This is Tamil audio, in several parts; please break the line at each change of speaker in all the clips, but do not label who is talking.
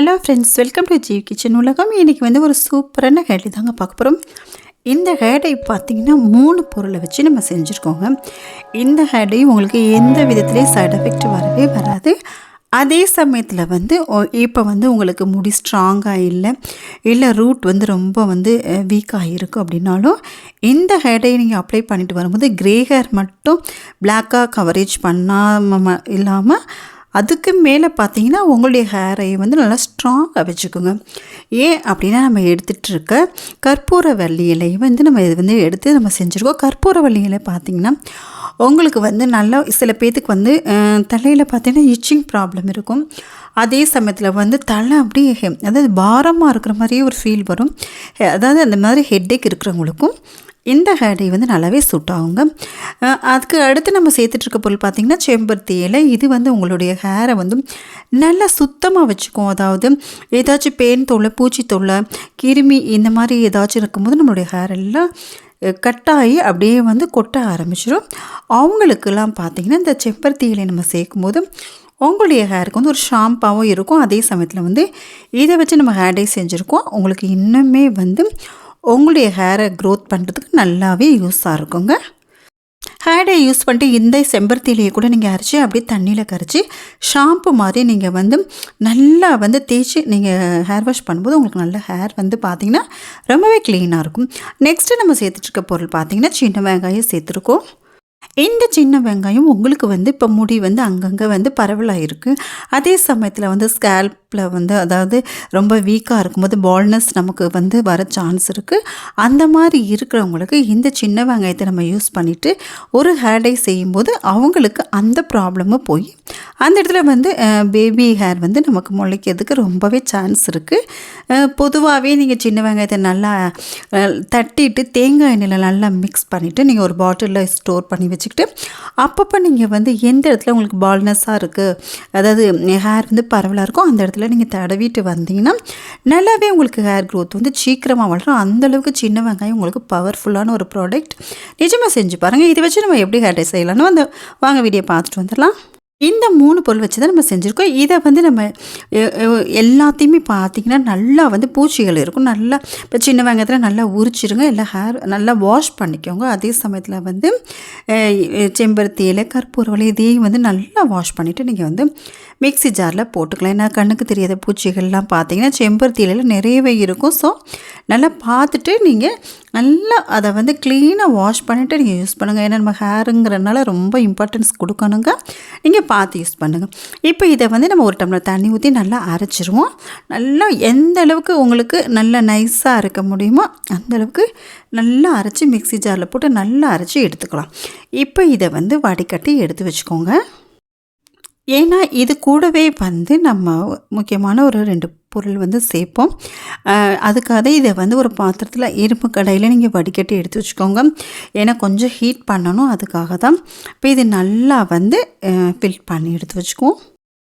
Hello friends welcome to Jeev kitchen உலகம். இன்றைக்கி வந்து ஒரு சூப்பரான ஹேடை தாங்க பார்க்க போகிறோம் இந்த ஹேடை பார்த்திங்கன்னா மூணு பொருளை வச்சு நம்ம செஞ்சுருக்கோங்க. இந்த ஹேடை உங்களுக்கு எந்த விதத்துலேயும் சைட் எஃபெக்ட் வரவே வராது. அதே சமயத்தில் வந்து இப்போ வந்து உங்களுக்கு முடி ஸ்ட்ராங்காக இல்லை இல்லை ரூட் வந்து ரொம்ப வந்து வீக்காக இருக்குது அப்படின்னாலும் இந்த ஹேரை நீங்கள் அப்ளை பண்ணிட்டு வரும்போது க்ரே ஹேர் மட்டும் பிளாக்காக கவரேஜ் பண்ணாமல் இல்லாமல் அதுக்கு மேலே பார்த்தீங்கன்னா உங்களுடைய ஹேரை வந்து நல்லா ஸ்ட்ராங்காக வச்சுக்கோங்க. ஏன் அப்படின்னா நம்ம எடுத்துகிட்டு இருக்க கற்பூர வள்ளி இலையை வந்து நம்ம இது வந்து எடுத்து நம்ம செஞ்சுருக்கோம். கற்பூர வள்ளி இலை பார்த்திங்கன்னா உங்களுக்கு வந்து நல்லா சில பேர்த்துக்கு வந்து தலையில் பார்த்தீங்கன்னா இச்சிங் ப்ராப்ளம் இருக்கும். அதே சமயத்தில் வந்து தலை அப்படியே அதாவது பாரமாக இருக்கிற மாதிரியே ஒரு ஃபீல் வரும். அதாவது அந்த மாதிரி ஹெட்டேக் இருக்கிறவங்களுக்கும் இந்த ஹேடை வந்து நல்லாவே சூட் ஆகுங்க. அதுக்கு அடுத்து நம்ம சேர்த்துட்ருக்க பொருள் பார்த்திங்கன்னா செம்பருத்தி இலை. இது வந்து உங்களுடைய ஹேரை வந்து நல்லா சுத்தமாக வச்சுக்கும். அதாவது ஏதாச்சும் பேன் தொல்லை பூச்சி தொல்லை கிருமி இந்த மாதிரி ஏதாச்சும் இருக்கும்போது நம்மளுடைய ஹேர் எல்லாம் கட்டாகி அப்படியே வந்து கொட்ட ஆரம்பிச்சிடும் அவங்களுக்கெல்லாம் பார்த்திங்கன்னா இந்த செம்பருத்தி இலை நம்ம சேர்க்கும்போது உங்களுடைய ஹேருக்கு வந்து ஒரு ஷாம்பாகவும் இருக்கும். அதே சமயத்தில் வந்து இதை வச்சு நம்ம ஹேர் டை செஞ்சுருக்கோம். உங்களுக்கு இன்னுமே வந்து உங்களுடைய ஹேரை க்ரோத் பண்ணுறதுக்கு நல்லாவே யூஸாக இருக்குங்க. ஹேடை யூஸ் பண்ணிட்டு இந்த செம்பருத்திலேயே கூட நீங்கள் அரைச்சி அப்படியே தண்ணியில் கரைச்சி ஷாம்பு மாதிரி நீங்கள் வந்து நல்லா வந்து தேய்ச்சி நீங்கள் ஹேர் வாஷ் பண்ணும்போது உங்களுக்கு நல்ல ஹேர் வந்து பார்த்திங்கன்னா ரொம்பவே க்ளீனாக இருக்கும். நெக்ஸ்ட்டு நம்ம சேர்த்துட்ருக்க பொருள் பார்த்திங்கன்னா சின்ன வெங்காயம் சேர்த்துருக்கோம். இந்த சின்ன வெங்காயம் உங்களுக்கு வந்து இப்போ முடி வந்து அங்கங்கே வந்து பரவலாக இருக்குது அதே சமயத்தில் வந்து ஸ்கேல்ப் ஸ்கேல்பில் வந்து அதாவது ரொம்ப வீக்காக இருக்கும்போது பால்னஸ் நமக்கு வந்து வர சான்ஸ் இருக்குது அந்த மாதிரி இருக்கிறவங்களுக்கு இந்த சின்ன வெங்காயத்தை நம்ம யூஸ் பண்ணிவிட்டு ஒரு ஹேர் டை செய்யும்போது அவங்களுக்கு அந்த ப்ராப்ளமும் போய் அந்த இடத்துல வந்து பேபி ஹேர் வந்து நமக்கு முளைக்கிறதுக்கு ரொம்பவே சான்ஸ் இருக்குது பொதுவாகவே நீங்கள் சின்ன வெங்காயத்தை நல்லா தட்டிட்டு தேங்காய் எண்ணெயில் நல்லா மிக்ஸ் பண்ணிவிட்டு நீங்கள் ஒரு பாட்டிலில் ஸ்டோர் பண்ணி வச்சுக்கிட்டு அப்பப்போ நீங்கள் வந்து எந்த இடத்துல உங்களுக்கு பால்னஸ்ஸாக இருக்குது அதாவது ஹேர் வந்து பரவலாக இருக்கும் அந்த இடத்துல நீங்கள் தடவிட்டு வந்தீங்கன்னா நல்லாவே உங்களுக்கு ஹேர் க்ரோத் வந்து சீக்கிரமாக வளரும். அந்தளவுக்கு சின்ன வெங்காயம் உங்களுக்கு பவர்ஃபுல்லான ஒரு ப்ராடக்ட் நிஜமாக செஞ்சு பாருங்கள் இதை வச்சு நம்ம எப்படி ஹேர் டை செய்யலாம்னு வந்து வாங்க வீடியோ பார்த்துட்டு வந்துடலாம். இந்த மூணு பொருள் வச்சு தான் நம்ம செஞ்சுருக்கோம். இதை வந்து நம்ம எல்லாத்தையுமே பார்த்திங்கன்னா நல்லா வந்து பூச்சிகள் இருக்கும். நல்லா இப்போ சின்ன வெங்காயத்தில் நல்லா உரிச்சிருங்க. இல்லை ஹேர் நல்லா வாஷ் பண்ணிக்கோங்க. அதே சமயத்தில் வந்து செம்பருத்தி இலை கற்பூரவலை இதையும் வந்து நல்லா வாஷ் பண்ணிவிட்டு நீங்கள் வந்து மிக்சி ஜாரில் போட்டுக்கலாம். ஏன்னா கண்ணுக்கு தெரியாத பூச்சிகள்லாம் பார்த்தீங்கன்னா செம்பருத்தி இலையில் நிறையவே இருக்கும். ஸோ நல்லா பார்த்துட்டு நீங்கள் நல்லா அதை வந்து க்ளீனாக வாஷ் பண்ணிவிட்டு நீங்கள் யூஸ் பண்ணுங்கள் ஏன்னா நம்ம ஹேருங்கிறனால ரொம்ப இம்பார்ட்டன்ஸ் கொடுக்கணுங்க. நீங்கள் பார்த்து யூஸ் பண்ணுங்கள் இப்போ இதை வந்து நம்ம ஒரு டம்ளர் தண்ணி ஊற்றி நல்லா அரைச்சிருவோம். நல்லா எந்த அளவுக்கு உங்களுக்கு நல்லா நைஸாக இருக்க முடியுமோ அந்தளவுக்கு நல்லா அரைச்சி மிக்சி ஜாரில் போட்டு நல்லா அரைச்சி எடுத்துக்கலாம். இப்போ இதை வந்து வடிகட்டி எடுத்து வச்சுக்கோங்க. ஏன்னா இது கூடவே வந்து நம்ம முக்கியமான ஒரு ரெண்டு பொருள் வந்து சேர்ப்போம். அதுக்காக இதை வந்து ஒரு பாத்திரத்தில் இரும்பு கடையில் நீங்கள் வடிகட்டி எடுத்து வச்சுக்கோங்க. ஏன்னா கொஞ்சம் ஹீட் பண்ணணும் அதுக்காக தான். இப்போ இது நல்லா வந்து ஃபில்ட் பண்ணி எடுத்து வச்சுக்குவோம்.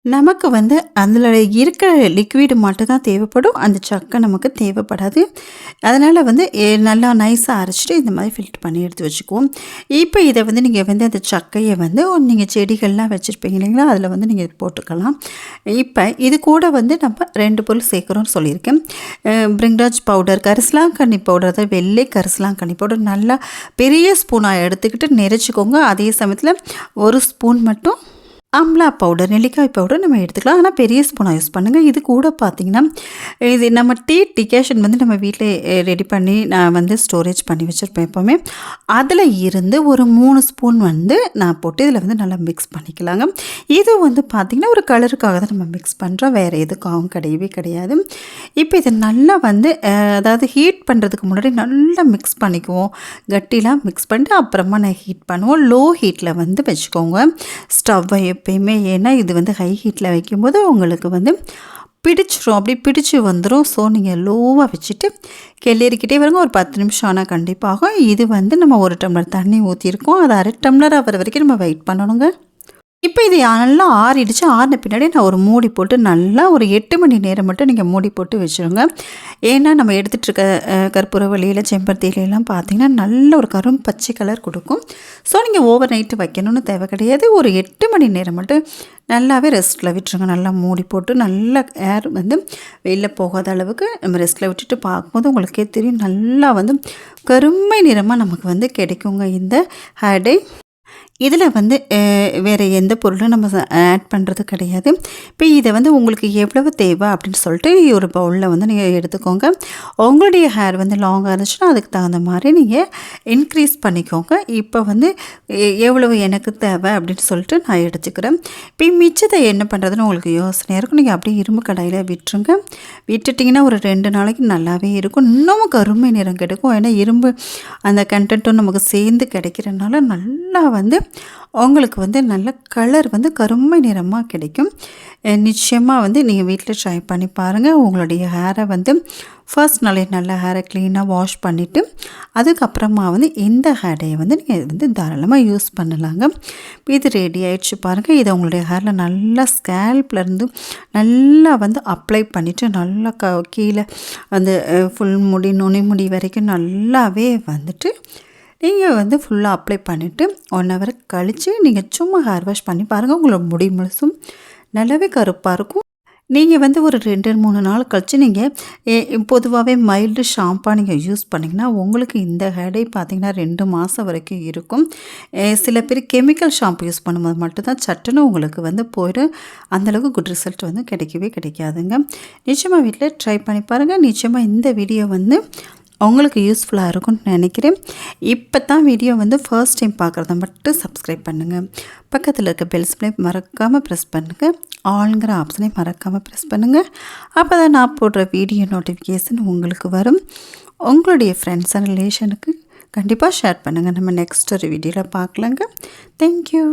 நமக்கு வந்து அதில் இருக்கிற லிக்விடு மட்டும்தான் தேவைப்படும். அந்த சக்கை நமக்கு தேவைப்படாது. அதனால் வந்து நல்லா நைஸாக அரைச்சிட்டு இந்த மாதிரி ஃபில்ட்ரு பண்ணி எடுத்து வச்சுக்குவோம். இப்போ இதை வந்து நீங்கள் வந்து அந்த சக்கையை வந்து நீங்கள் செடிகள்லாம் வச்சுருப்பீங்க இல்லைங்களா? அதில் வந்து நீங்கள் போட்டுக்கலாம். இப்போ இது கூட வந்து நம்ம ரெண்டு பொருள் சேர்க்குறோம்னு சொல்லியிருக்கேன். பிரிங்ராஜ் பவுடர் கரிசலாங்கண்ணி பவுடர் அதாவது வெள்ளை கரிசலாங்கண்ணி பவுடர் நல்லா பெரிய ஸ்பூனாக எடுத்துக்கிட்டு நிறைச்சிக்கோங்க அதே சமயத்தில் ஒரு ஸ்பூன் மட்டும் அம்லா பவுடர் நெல்லிக்காய் பவுடர் நம்ம எடுத்துக்கலாம். ஆனால் பெரிய ஸ்பூனாக யூஸ் பண்ணுங்கள் இது கூட பார்த்திங்கன்னா இது நம்ம டீ டிகேஷன் வந்து நம்ம வீட்டில் ரெடி பண்ணி நான் வந்து ஸ்டோரேஜ் பண்ணி வச்சுருப்பேன் எப்போவுமே. அதில் இருந்து ஒரு மூணு ஸ்பூன் வந்து நான் போட்டு இதில் வந்து நல்லா மிக்ஸ் பண்ணிக்கலாங்க. இது வந்து பார்த்திங்கன்னா ஒரு கலருக்காக தான் நம்ம மிக்ஸ் பண்ணுறோம் வேறு எதுக்காகவும் கிடையவே கிடையாது. இப்போ இதை நல்லா வந்து அதாவது ஹீட் பண்ணுறதுக்கு முன்னாடி நல்லா மிக்ஸ் பண்ணிக்குவோம். கட்டிலாம் மிக்ஸ் பண்ணிட்டு அப்புறமா நான் ஹீட் பண்ணுவோம். லோ ஹீட்டில் வந்து வச்சுக்கோங்க. ஸ்டவ்வை எப்பயுமே ஏன்னா இது வந்து ஹை ஹீட்டில் வைக்கும்போது உங்களுக்கு வந்து பிடிச்சிரும். அப்படி பிடிச்சி வந்துடும் ஸோ நீங்கள் லோவாக வச்சுட்டு கிளறிக்கிட்டே வருங்க. ஒரு பத்து நிமிஷம் ஆனால் கண்டிப்பாகும். இது வந்து நம்ம ஒரு டம்ளர் தண்ணி ஊற்றிருக்கோம் அது அரை டம்ளர் ஆகிற வரைக்கும் நம்ம வெயிட் பண்ணணுங்க. இப்போ இது நல்லா ஆறிடுச்சு. ஆறின பின்னாடி நான் ஒரு மூடி போட்டு நல்லா ஒரு எட்டு மணி நேரம் மட்டும் நீங்கள் மூடி போட்டு வச்சுருங்க. ஏன்னா நம்ம எடுத்துகிட்டு இருக்க கற்பூர கற்பூரவள்ளியில் செம்பருத்தி இலையெல்லாம் பார்த்தீங்கன்னா நல்ல ஒரு கரும் பச்சை கலர் கொடுக்கும். ஸோ நீங்கள் ஓவர் நைட்டு வைக்கணும்னு தேவை கிடையாது. ஒரு எட்டு மணி நேரம் மட்டும் நல்லாவே ரெஸ்ட்டில் விட்டுருங்க. நல்லா மூடி போட்டு நல்லா ஏர் வந்து வெளில போகாத அளவுக்கு நம்ம ரெஸ்ட்டில் விட்டுட்டு பார்க்கும்போது உங்களுக்கே தெரியும். நல்லா வந்து கருமை நிறமாக நமக்கு வந்து கிடைக்குங்க இந்த ஹேடை இதில் வந்து வேறு எந்த பொருளும் நம்ம ஆட் பண்ணுறது கிடையாது. இப்போ இதை வந்து உங்களுக்கு எவ்வளவு தேவை அப்படின்னு சொல்லிட்டு ஒரு பவுலில் வந்து நீங்கள் எடுத்துக்கோங்க. உங்களுடைய ஹேர் வந்து லாங்காக இருந்துச்சுன்னா அதுக்கு தகுந்த மாதிரி நீங்கள் இன்க்ரீஸ் பண்ணிக்கோங்க. இப்போ வந்து எ- எவ்வளவு எனக்கு தேவை அப்படின்னு சொல்லிட்டு நான் எடுத்துக்கிறேன். இப்போ மிச்சத்தை என்ன பண்ணுறதுன்னு உங்களுக்கு யோசனையாக இருக்கும். நீங்கள் அப்படியே இரும்பு கடையில் விட்டுருங்க. விட்டுட்டிங்கன்னா ஒரு ரெண்டு நாளைக்கு நல்லாவே இருக்கும். இன்னமும் கருமை நிறம் கிடைக்கும். ஏன்னா இரும்பு அந்த கண்டென்ட்டும் நமக்கு சேர்ந்து கிடைக்கிறனால நல்லா வந்து உங்களுக்கு வந்து நல்ல கலர் வந்து கருமை நிறமாக கிடைக்கும். நிச்சயமாக வந்து நீங்கள் வீட்டில் ட்ரை பண்ணி பாருங்கள் உங்களுடைய ஹேரை வந்து ஃபர்ஸ்ட் நாளே நல்ல ஹேரை க்ளீனாக வாஷ் பண்ணிவிட்டு அதுக்கப்புறமா வந்து இந்த ஹேரையை வந்து நீங்கள் வந்து தாராளமாக யூஸ் பண்ணலாங்க. இது ரெடி ஆகிடுச்சு பாருங்கள் இதை உங்களுடைய ஹேரில் நல்லா ஸ்கேல்ப்லேருந்து நல்லா வந்து அப்ளை பண்ணிவிட்டு நல்லா க கீழே அந்த ஃபுல் முடி நுனி முடி வரைக்கும் நல்லாவே வந்துட்டு நீங்கள் வந்து ஃபுல்லாக அப்ளை பண்ணிவிட்டு ஒன் ஹவர் கழித்து நீங்கள் சும்மா ஹேர் வாஷ் பண்ணி பாருங்கள் உங்களோட முடி முழுசும் நல்லாவே கருப்பாக இருக்கும். நீங்கள் வந்து ஒரு ரெண்டு மூணு நாள் கழித்து நீங்கள் பொதுவாகவே மைல்டு ஷாம்பா நீங்கள் யூஸ் பண்ணிங்கன்னா உங்களுக்கு இந்த ஹேடை பார்த்தீங்கன்னா ரெண்டு மாதம் வரைக்கும் இருக்கும். சில பேர் கெமிக்கல் ஷாம்பு யூஸ் பண்ணும்போது மட்டும்தான் சட்டுன்னு உங்களுக்கு வந்து போயிடும். அந்தளவுக்கு குட் ரிசல்ட் வந்து கிடைக்கவே கிடைக்காதுங்க. நிச்சயமாக வீட்டில் ட்ரை பண்ணி பாருங்கள் நிச்சயமாக இந்த வீடியோ வந்து உங்களுக்கு யூஸ்ஃபுல்லாக இருக்கும்னு நினைக்கிறேன். இப்போ தான் வீடியோ வந்து ஃபர்ஸ்ட் டைம் பார்க்குறத மட்டும் சப்ஸ்கிரைப் பண்ணுங்கள் பக்கத்தில் இருக்க பெல்ஸ் மறக்காமல் ப்ரெஸ் பண்ணுங்கள் ஆளுங்கிற ஆப்ஷனை மறக்காமல் ப்ரெஸ் பண்ணுங்கள் அப்போ தான் நான் போடுற வீடியோ நோட்டிஃபிகேஷன் உங்களுக்கு வரும். உங்களுடைய ஃப்ரெண்ட்ஸ் அண்ட் ரிலேஷனுக்கு கண்டிப்பாக ஷேர் பண்ணுங்கள் நம்ம நெக்ஸ்ட் ஒரு வீடியோவில் பார்க்கலாங்க. தேங்க்யூ